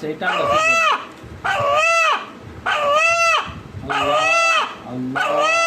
আছে এটা আমরা বুঝব না। আল্লাহ আল্লাহ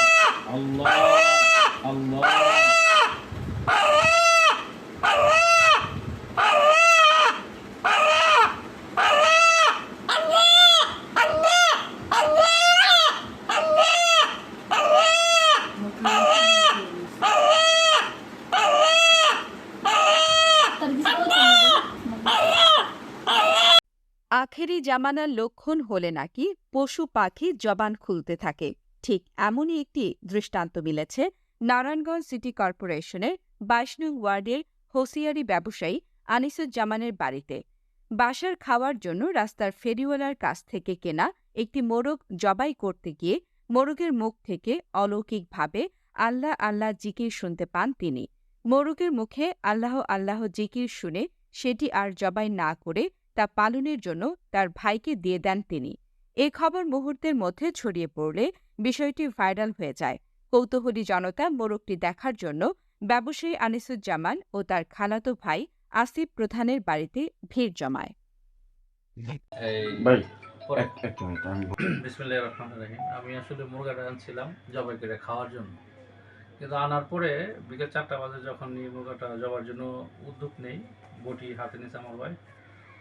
আখেরি জামানার লক্ষণ হলে নাকি পশু পাখি জবান খুলতে থাকে। ঠিক এমনই একটি দৃষ্টান্ত মিলেছে নারায়ণগঞ্জ সিটি কর্পোরেশনের বাইশ নং ওয়ার্ডের হোসিয়ারি ব্যবসায়ী আনিসুজ্জামানের বাড়িতে। বাসার খাওয়ার জন্য রাস্তার ফেরিওয়ালার কাছ থেকে কেনা একটি মোরগ জবাই করতে গিয়ে মোরগের মুখ থেকে অলৌকিকভাবে আল্লাহ আল্লাহ জিকির শুনতে পান তিনি। মোরগের মুখে আল্লাহ আল্লাহ জিকির শুনে সেটি আর জবাই না করে তা পালনের জন্য তার ভাইকে দিয়ে দেন তিনি। এ খবর মুহূর্তের মধ্যে ছড়িয়ে পড়লে বিষয়টি ভাইরাল হয়ে যায়। কৌতূহলী জনতা মোরগটি দেখার জন্য ব্যবসায়ী আনিসুজ্জামান ও তার খালাতো ভাই আসিফ প্রধানের বাড়িতে ভিড় জমায়। আমি আসলে মুরগাটা আনছিলাম জবাই করে খাওয়ার জন্য। কিন্তু আনার পরে বিকেল চারটা বাজে যখন এই মুরগাটা জবার জন্য উদ্যোগ নেই বটি হাতে নিয়েছে আমার ভাই।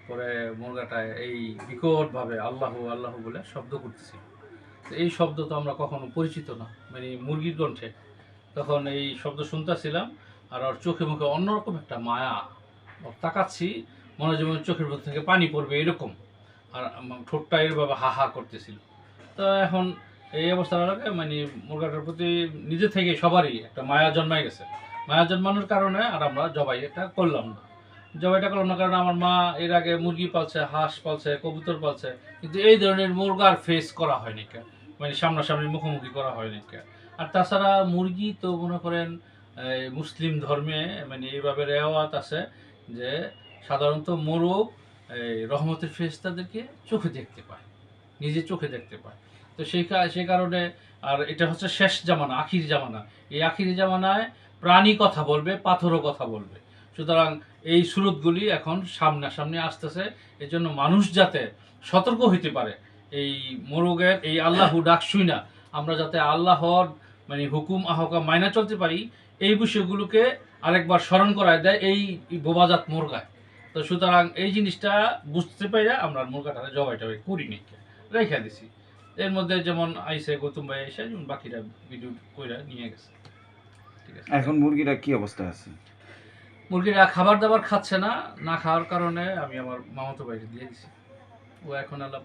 পরে মুরগাটা এই বিকটভাবে আল্লাহ আল্লাহ বলে শব্দ করতেছিল তো এই শব্দ তো আমরা কখনো পরিচিত না মানে মুরগির কণ্ঠে। তখন এই শব্দ শুনতেছিলাম আর ওর চোখে মুখে অন্যরকম একটা মায়া ওর তাকাচ্ছি, মনে হয় চোখের মধ্যে থেকে পানি পড়বে এরকম। আর ঠোঁটটা এরভাবে হা হা করতেছিল। তো এখন এই অবস্থার আগে মানে মুরগাটার প্রতি নিজে থেকে সবারই একটা মায়া জন্মায় গেছে। মায়া জন্মানোর কারণে আর আমরা জবাই এটা করলাম না। জবাইটা করলাম না, কারণ আমার মা এর আগে মুরগি পালছে, হাঁস পালছে, কবুতর পালছে, কিন্তু এই ধরনের মুরগার ফেস করা হয়নি কে। মানে সামনাসামনি মুখোমুখি করা হয়নি কে। আর তাছাড়া মুরগি তো মনে করেন মুসলিম ধর্মে মানে এইভাবে রেওয়াত আছে যে সাধারণত মোরগ, এই রহমতের ফেরেশতাদেরকে চোখে দেখতে পায়, নিজে চোখে দেখতে পায়। তো সেই সেই কারণে আর এটা হচ্ছে শেষ জামানা, আখির জামানা। এই আখির জামানায় প্রাণী কথা বলবে, পাথরও কথা বলবে। সুতরাং এই সুরতগুলি এখন সামনাসামনি আসতেছে। এই জন্য মানুষ যাতে সতর্ক হইতে পারে, এই মোরগের, এই আল্লাহু ডাক শুই না, আমরা যাতে আল্লাহর মানে হুকুম আহকা মাইনা চলতে পারি, এই বিষয়গুলোকে আরেকবার স্মরণ করায় দেয় এই বোবাজাত মুরগায়। তো সুতরাং এই জিনিসটা বুঝতে পাইরা আমরা মুরগাটা জবাই টবাই করি নি রেখে দিছি। এর মধ্যে যেমন আইসে গৌতম ভাই এসে বাকিরা ভিডিও কইরা নিয়ে গেছে। ঠিক আছে। এখন মুরগিটা কি অবস্থায় আছে? মুরগিরা খাবার দাবার খাচ্ছে না না খাওয়ার কারণে আমি আমার মামাতো ভাইকে দিয়ে দিছি। ও এখন আল্লাহ